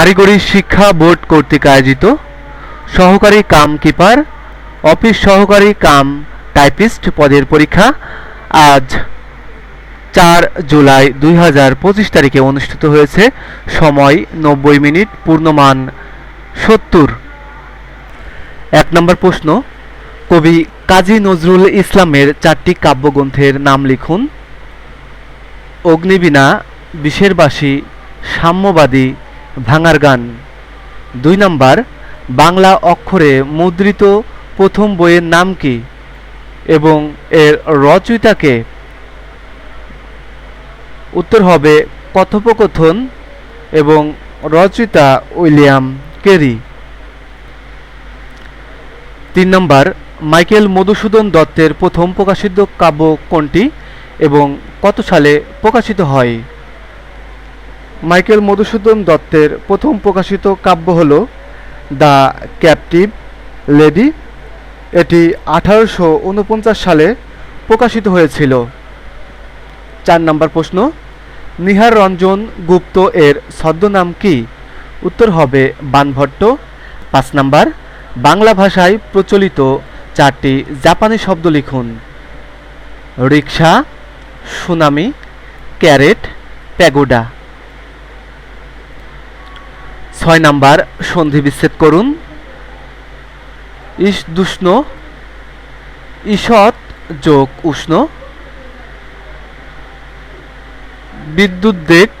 কারিগরি শিক্ষা বোর্ড কর্তৃক আয়োজিত সহকারী কাম কিপার অফিস সহকারী কাম টাইপিস্ট পদের পরীক্ষা আজ চার জুলাই দুই তারিখে অনুষ্ঠিত হয়েছে সময় নব্বই মিনিট পূর্ণমান সত্তর এক নম্বর প্রশ্ন কবি কাজী নজরুল ইসলামের চারটি কাব্যগ্রন্থের নাম লিখুন অগ্নিবীণা বিষেরবাসী সাম্যবাদী ভাঙার গান দুই নাম্বার বাংলা অক্ষরে মুদ্রিত প্রথম বইয়ের নাম কি এবং এর রচয়িতাকে উত্তর হবে কথোপকথন এবং রচয়িতা উইলিয়াম কেরি তিন নম্বর মাইকেল মধুসূদন দত্তের প্রথম প্রকাশিত কাব্য কোনটি এবং কত সালে প্রকাশিত হয় মাইকেল মধুসূদন দত্তের প্রথম প্রকাশিত কাব্য হল দ্য ক্যাপটিভ লেডি এটি আঠারোশো সালে প্রকাশিত হয়েছিল চার নম্বর প্রশ্ন নিহার রঞ্জন গুপ্ত এর ছদ্মনাম কি উত্তর হবে বানভট্ট পাঁচ নম্বর বাংলা ভাষায় প্রচলিত চারটি জাপানি শব্দ লিখুন রিক্সা সুনামি ক্যারেট প্যাগোডা ছয় নাম্বার সন্ধি বিচ্ছেদ করুন ইস দুষ্ণ ঈষৎ যোগ উষ্ণ বিদ্যুৎ বেগ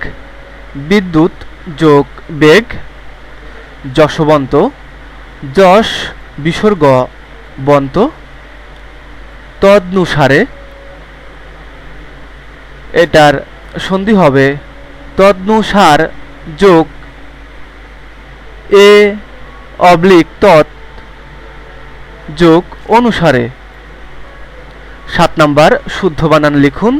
বিদ্যুৎ যোগ বেগ যশবন্ত যশ বিসর্গ বন্ত তদনুসারে এটার সন্ধি হবে তদনুসার যোগ এ অবলিক তৎ যোগ অনুসারে সাত নাম্বার শুদ্ধ বানান লিখুন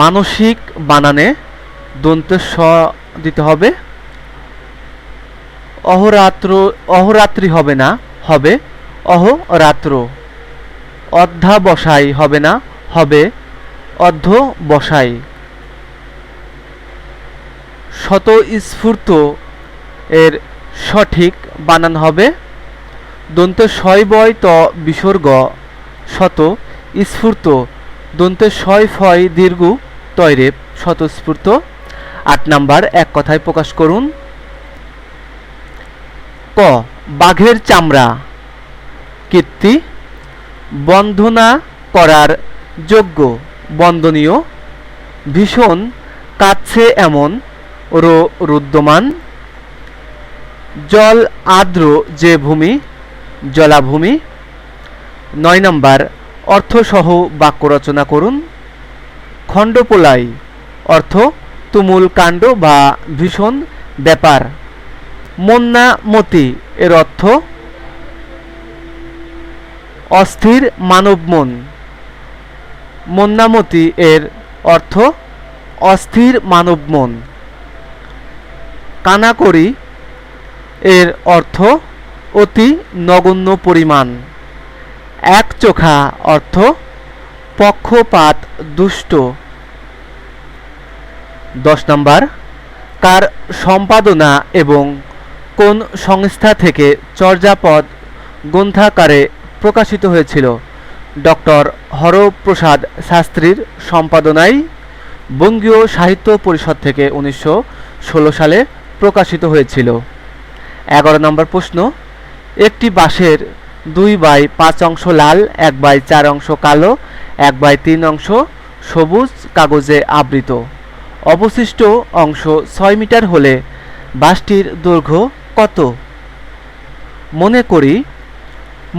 মানসিক বানানে দন্ত স দিতে হবে অহরাত্র অহরাত্রি হবে না হবে অহরাত্র অধ্যাবসায় হবে না হবে অর্ধ স্বতঃস্ফূর্ত এর সঠিক বানান হবে দন্ত ছয় বয় ত বিসর্গ শত স্ফূর্ত দন্তে শয় ফয় দীর্ঘ তৈরেপ স্বতঃস্ফূর্ত আট নাম্বার এক কথায় প্রকাশ করুন ক বাঘের চামড়া কীর্তি বন্ধনা করার যোগ্য বন্দনীয় ভীষণ কাচ্ছে এমন রো রুদ্যমান জল আর্দ্র যে ভূমি জলাভূমি নয় নম্বর অর্থসহ বাক্য রচনা করুন খণ্ডপোলাই অর্থ তুমুল কাণ্ড বা ভীষণ ব্যাপার মন্না মতি এর অর্থ অস্থির মানব মন মন্নামতি এর অর্থ অস্থির মানব মন কানাকড়ি এর অর্থ অতি নগণ্য পরিমাণ এক চোখা অর্থ পক্ষপাত দুষ্ট দশ নম্বর কার সম্পাদনা এবং কোন সংস্থা থেকে চর্যাপদ গ্রন্থাকারে প্রকাশিত হয়েছিল ডক্টর হরপ্রসাদ শাস্ত্রীর সম্পাদনায় বঙ্গীয় সাহিত্য পরিষদ থেকে উনিশশো ষোলো সালে প্রকাশিত হয়েছিল এগারো নম্বর প্রশ্ন একটি বাঁশের দুই বাই পাঁচ অংশ লাল এক বাই চার অংশ কালো এক বাই তিন অংশ সবুজ কাগজে আবৃত অবশিষ্ট অংশ ছয় মিটার হলে বাসটির দৈর্ঘ্য কত মনে করি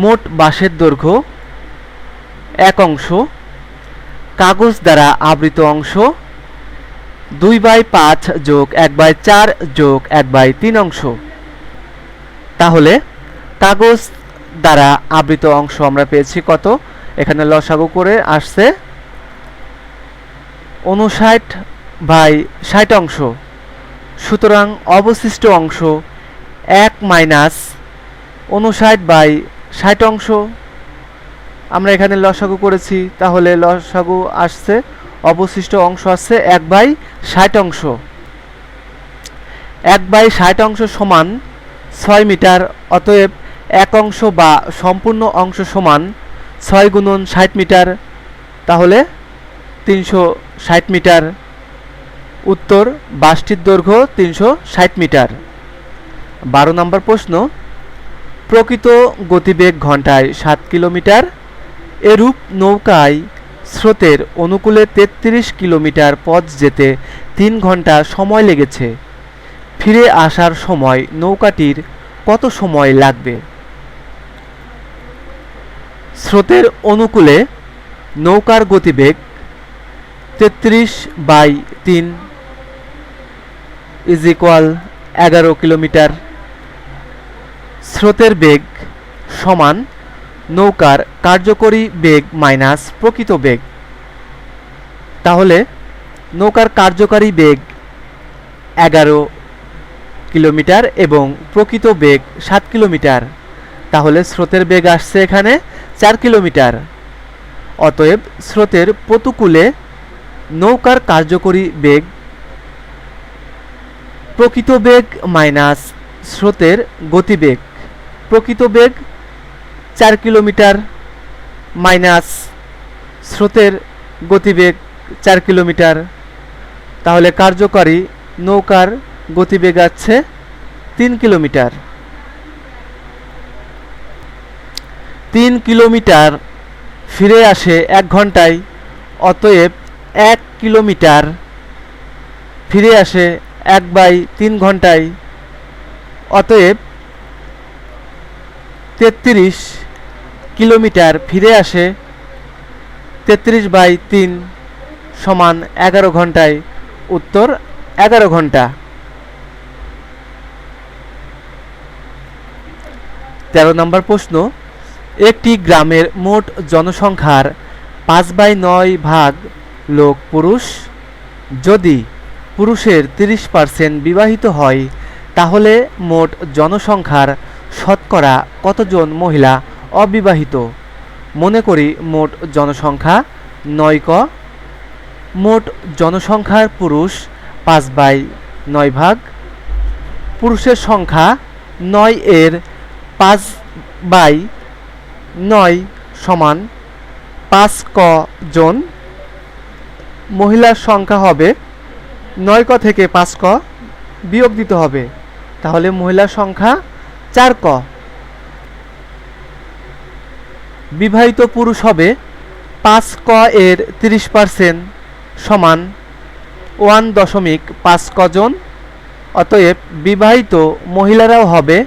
মোট বাঁশের দৈর্ঘ্য এক অংশ কাগজ দ্বারা আবৃত অংশ দুই বাই পাঁচ যোগ এক বাই চার যোগ এক বাই তিন অংশ তাহলে কাগজ দ্বারা আবৃত অংশ আমরা পেয়েছি কত এখানে লসাগু করে আসছে ঊনষাট বাই ষাট অংশ সুতরাং অবশিষ্ট অংশ এক মাইনাস ঊনষাট বাই ষাট অংশ আমরা এখানে লসাগু করেছি তাহলে লসাগু আসছে অবশিষ্ট অংশ আছে এক বাই ষাট অংশ এক বাই ষাট অংশ সমান ছয় মিটার অতএব এক অংশ বা সম্পূর্ণ অংশ সমান ছয় গুণন ষাট মিটার তাহলে তিনশো ষাট মিটার উত্তর বাসটির দৈর্ঘ্য তিনশো ষাট মিটার বারো নম্বর প্রশ্ন প্রকৃত গতিবেগ ঘন্টায় সাত কিলোমিটার এরূপ নৌকায় স্রোতের অনুকূলে ৩৩ কিলোমিটার পথ যেতে তিন ঘন্টা সময় লেগেছে ফিরে আসার সময় নৌকাটির কত সময় লাগবে স্রোতের অনুকূলে নৌকার গতিবেগ তেত্রিশ বাই তিন ইজ ইকুয়াল এগারো কিলোমিটার স্রোতের বেগ সমান নৌকার কার্যকরী বেগ মাইনাস প্রকৃত বেগ তাহলে নৌকার কার্যকারী বেগ এগারো কিলোমিটার এবং প্রকৃত বেগ সাত কিলোমিটার তাহলে স্রোতের বেগ আসছে এখানে চার কিলোমিটার অতএব স্রোতের প্রতুকূলে নৌকার কার্যকরী বেগ প্রকৃত বেগ মাইনাস স্রোতের গতিবেগ প্রকৃত বেগ চার কিলোমিটার মাইনাস স্রোতের গতিবেগ চার কিলোমিটার তাহলে কার্যকরী নৌকার গতিবেগ আছে তিন কিলোমিটার তিন কিলোমিটার ফিরে আসে এক ঘন্টায় অতএব এক কিলোমিটার ফিরে আসে এক বাই তিন ঘন্টায় অতএব তেত্রিশ কিলোমিটার ফিরে আসে তেত্রিশ বাই তিন সমান এগারো ঘন্টায় উত্তর এগারো ঘন্টা তেরো নম্বর প্রশ্ন একটি গ্রামের মোট জনসংখ্যার পাঁচ বাই নয় ভাগ লোক পুরুষ যদি পুরুষের তিরিশ পার্সেন্ট বিবাহিত হয় তাহলে মোট জনসংখ্যার শতকরা কতজন মহিলা অবিবাহিত মনে করি মোট জনসংখ্যা নয় ক মোট জনসংখ্যার পুরুষ পাঁচ বাই নয় ভাগ পুরুষের সংখ্যা নয় এর পাঁচ বাই নয় সমান পাঁচ ক জন মহিলার সংখ্যা হবে নয় ক থেকে পাঁচ ক বিয়োগ দিতে হবে তাহলে মহিলার সংখ্যা চার ক বিবাহিত পুরুষ হবে পাঁচ ক এর তিরিশ পার্সেন্ট সমান ওয়ান দশমিক পাঁচ কজন অতএব বিবাহিত মহিলারাও হবে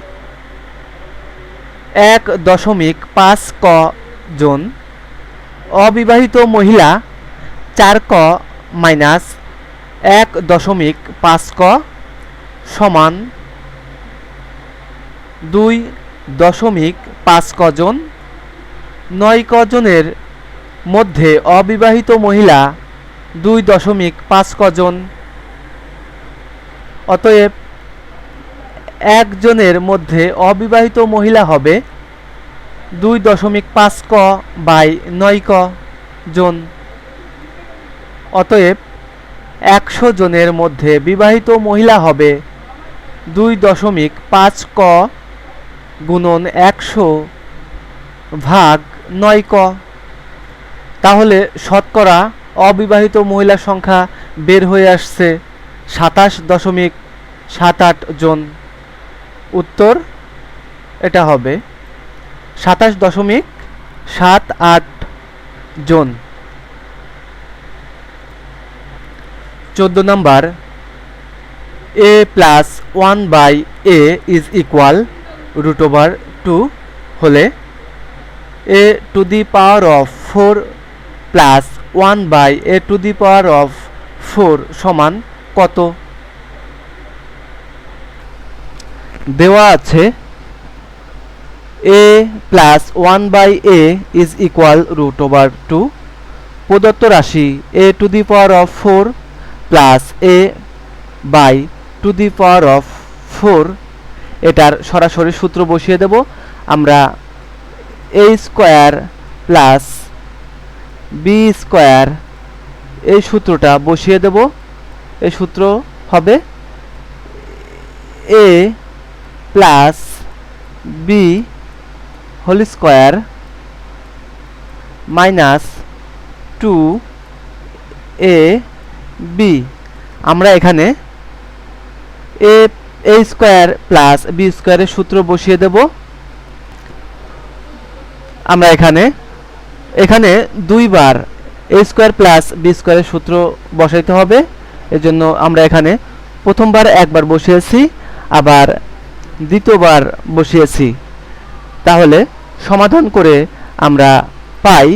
এক দশমিক পাঁচ ক জন অবিবাহিত মহিলা চার ক মাইনাস এক দশমিক পাঁচ ক সমান দুই দশমিক পাঁচ কজন নয় কজনের মধ্যে অবিবাহিত মহিলা দুই দশমিক পাঁচ কজন অতএব একজনের মধ্যে অবিবাহিত মহিলা হবে দুই দশমিক পাঁচ ক বাই নয় ক জন অতএব একশো জনের মধ্যে বিবাহিত মহিলা হবে দুই দশমিক পাঁচ ক গুণন একশো ভাগ নয় ক তাহলে শতকরা অবিবাহিত মহিলা সংখ্যা বের হয়ে আসছে সাতাশ দশমিক সাত আট জন উত্তর এটা হবে সাতাশ দশমিক সাত আট জন চোদ্দ number A plus one by A is equal root over two হলে A to the power of four plus one by A to the power of four সমান কত দেওয়া আছে A plus one by A is equal root over two প্রদত্ত রাশি A to the power of four plus A by to the power of four এটার সরাসরি সূত্র বসিয়ে দেব আমরা A square plus B square এই সূত্রটা বসিয়ে দেব এই সূত্র হবে A plus B whole square minus two A B আমরা এখানে A A square plus B স্কোয়ারের সূত্র বসিয়ে দেবো আমরা এখানে এখানে দুইবার এ স্কোয়ার প্লাস বি স্কোয়ারের সূত্র বসাইতে হবে এজন্য আমরা এখানে প্রথমবার একবার বসিয়েছি আবার দ্বিতীয়বার বসিয়েছি তাহলে সমাধান করে আমরা পাই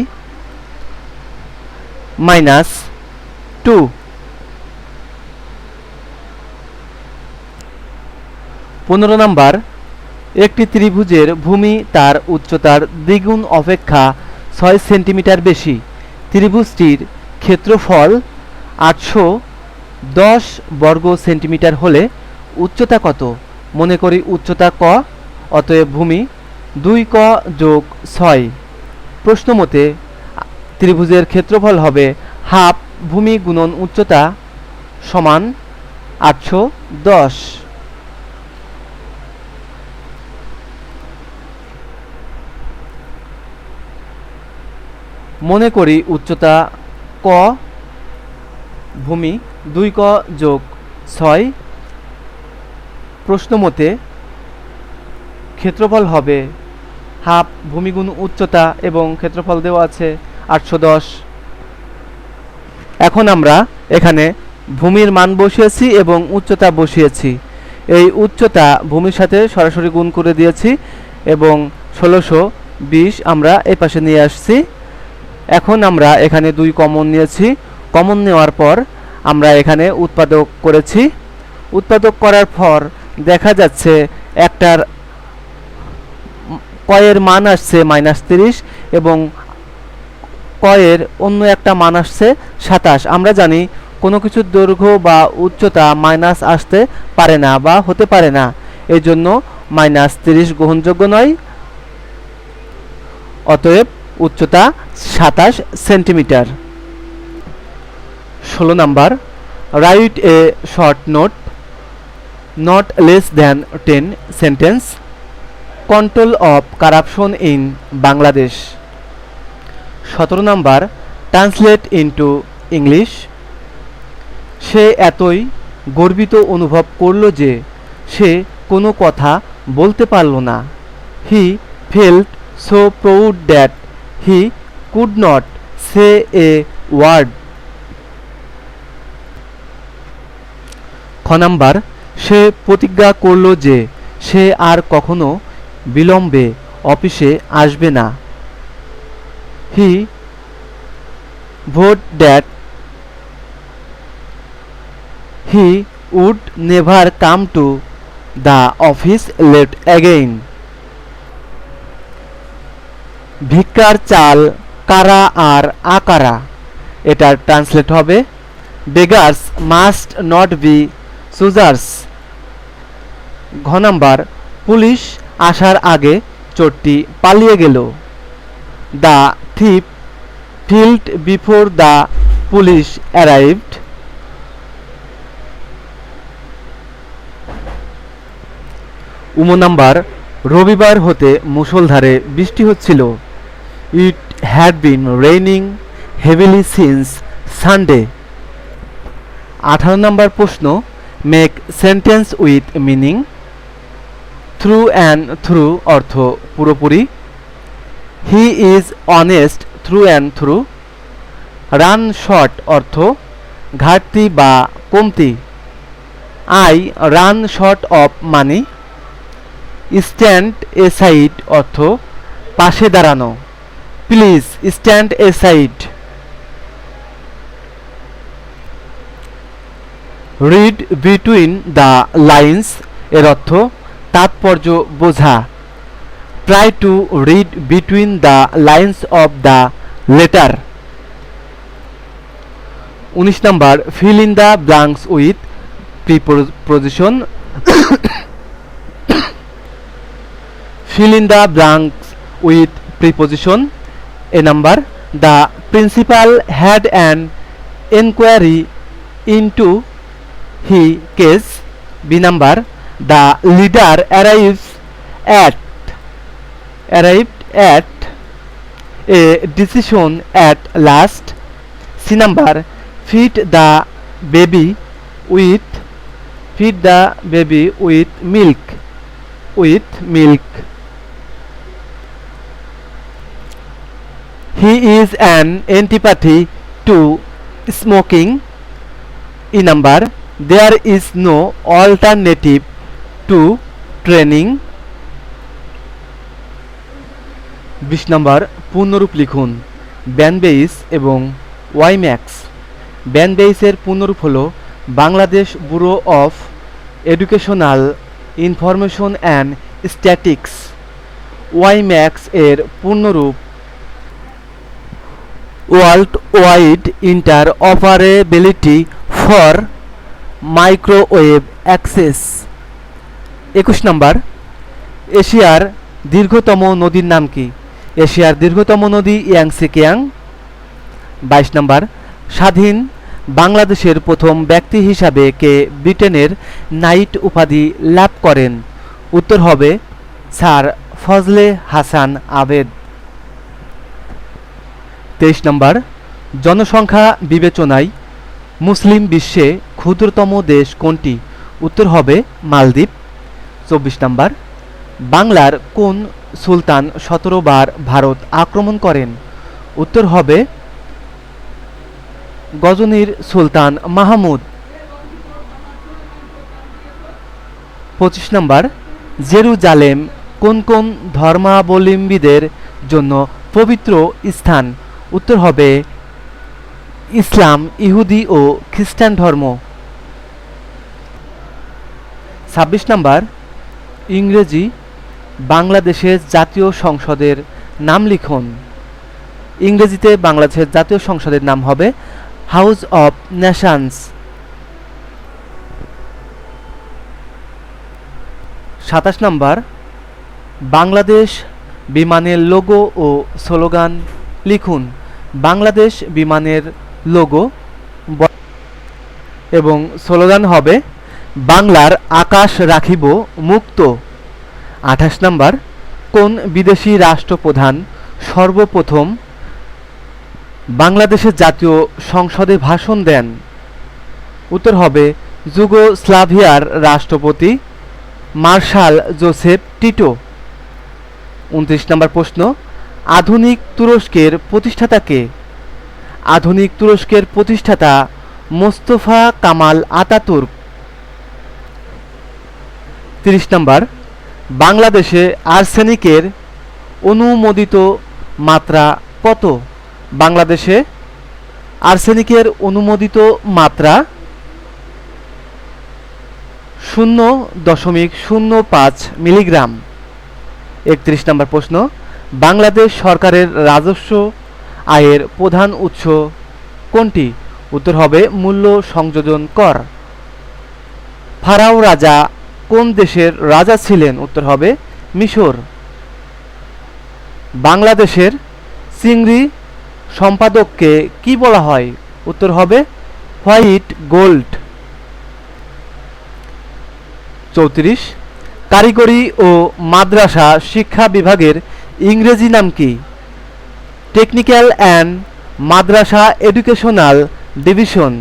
মাইনাস টু পনেরো নাম্বার একটি ত্রিভুজের ভূমি তার উচ্চতার দ্বিগুণ অপেক্ষা ছয় সেন্টিমিটার বেশি ত্রিভুজটির ক্ষেত্রফল আটশো দশ বর্গ সেন্টিমিটার হলে উচ্চতা কত মনে করি উচ্চতা ক অতএব ভূমি দুই ক যোগ ছয় প্রশ্ন মতে ত্রিভুজের ক্ষেত্রফল হবে হাফ ভূমি গুণন উচ্চতা সমান আটশো দশ মনে করি উচ্চতা ক ভূমি দুই ক যোগ ছয় প্রশ্নমতে ক্ষেত্রফল হবে হাফ ভূমিগুণ উচ্চতা এবং ক্ষেত্রফল দেওয়া আছে আটশো দশ এখন আমরা এখানে ভূমির মান বসিয়েছি এবং উচ্চতা বসিয়েছি এই উচ্চতা ভূমির সাথে সরাসরি গুণ করে দিয়েছি এবং ষোলোশো বিশ আমরা এ পাশে নিয়ে আসছি এখন আমরা এখানে দুই কমন নিয়েছি কমন নেওয়ার পর আমরা এখানে উৎপাদক করেছি উৎপাদক করার পর দেখা যাচ্ছে একটার কয়ের মান আসছে মাইনাস তিরিশ এবং কয়ের অন্য একটা মান আসছে সাতাশ আমরা জানি কোনো কিছুর দৈর্ঘ্য বা উচ্চতা মাইনাস আসতে পারে না বা হতে পারে না এই জন্য মাইনাস তিরিশ গ্রহণযোগ্য নয় অতএব উচ্চতা সাতাশ সেন্টিমিটার ষোলো number write a short note not less than ten sentence control of corruption in Bangladesh সতেরো নাম্বার ট্রান্সলেট ইন্টু ইংলিশ সে এতই গর্বিত অনুভব করল যে সে কোনো কথা বলতে পারল না he felt so proud that he could not say a word খ নাম্বার সে প্রতিজ্ঞা করল যে সে আর কখনো বিলম্বে অফিসে আসবে না he vowed that he would never come to the office late again ভিক্ষার চাল কারা আর আকারা এটার ট্রান্সলেট হবে beggars must not be choosers ঘ নাম্বার পুলিশ আসার আগে চোরটি পালিয়ে গেল the thief fled before the police arrived um number রবিবার হতে মুসলধারে বৃষ্টি হচ্ছিল It had been raining heavily since Sunday. আঠারো নম্বর প্রশ্ন make sentence with meaning through and through অর্থ পুরোপুরি he is honest through and through run short অর্থ ঘাটতি বা কমতি I run short of money stand a aside অর্থ পাশে দাঁড়ানো please stand aside read between the lines এর অর্থ তাৎপর্য বোঝা try to read between the lines of the letter উনিশ number fill in the blanks with preposition fill in the blanks with preposition A number, the principal had an inquiry into his case. B number, the leader arrived at a decision at last. C number, feed the baby with milk he is an antipathy to smoking E number there is no alternative to training বিশ number পূর্ণরূপ লিখুন ব্যানবেইস এবং WiMAX ব্যানবেইসের পূর্ণরূপ হল Bangladesh bureau of educational information and statics WiMAX এর পূর্ণরূপ world wide interoperability for microwave access একুশ নম্বর এশিয়ার দীর্ঘতম নদীর নাম কি এশিয়ার দীর্ঘতম নদী ইয়াংসি কিয়াং বাইশ নম্বর স্বাধীন বাংলাদেশের প্রথম ব্যক্তি হিসাবে কে ব্রিটেনের নাইট উপাধি লাভ করেন উত্তর হবে স্যার ফজলে হাসান আবেদ তেইশ নম্বর জনসংখ্যা বিবেচনায় মুসলিম বিশ্বে ক্ষুদ্রতম দেশ কোনটি উত্তর হবে মালদ্বীপ চব্বিশ নম্বর বাংলার কোন সুলতান সতেরো বার ভারত আক্রমণ করেন উত্তর হবে গজনীর সুলতান মাহমুদ পঁচিশ নম্বর জেরুজালেম কোন কোন ধর্মাবলম্বীদের জন্য পবিত্র স্থান উত্তর হবে ইসলাম ইহুদি ও খ্রিস্টান ধর্ম ছাব্বিশ নাম্বার ইংরেজি বাংলাদেশের জাতীয় সংসদের নাম লিখুন ইংরেজিতে বাংলাদেশের জাতীয় সংসদের নাম হবে হাউস অব নেশানস সাতাশ নাম্বার বাংলাদেশ বিমানের লোগো ও স্লোগান লিখুন বাংলাদেশ বিমানের লোগো এবং স্লোগান হবে বাংলার আকাশ রাখিব মুক্ত আঠাশ নাম্বার কোন বিদেশি রাষ্ট্রপ্রধান সর্বপ্রথম বাংলাদেশের জাতীয় সংসদে ভাষণ দেন উত্তর হবে যুগোস্লাভিয়ার রাষ্ট্রপতি মার্শাল জোসেফ টিটো উনত্রিশ নম্বর প্রশ্ন আধুনিক তুরস্কের প্রতিষ্ঠাতাকে আধুনিক তুরস্কের প্রতিষ্ঠাতা মোস্তফা কামাল আতাতুর্ক তিরিশ নম্বর বাংলাদেশে আর্সেনিকের অনুমোদিত মাত্রা কত বাংলাদেশে আর্সেনিকের অনুমোদিত মাত্রা শূন্য দশমিক শূন্য পাঁচ মিলিগ্রাম একত্রিশ নম্বর প্রশ্ন বাংলাদেশ সরকারের রাজস্ব আয়ের প্রধান উৎস কোনটি উত্তর হবে মূল্য সংযোজন কর ফারাও রাজা কোন দেশের রাজা ছিলেন উত্তর হবে মিশর বাংলাদেশের চিংড়ি সম্পাদককে কি বলা হয় উত্তর হবে হোয়াইট গোল্ড চৌত্রিশ কারিগরি ও মাদ্রাসা শিক্ষা বিভাগের ইংরেজি নাম কি technical and madrasa educational division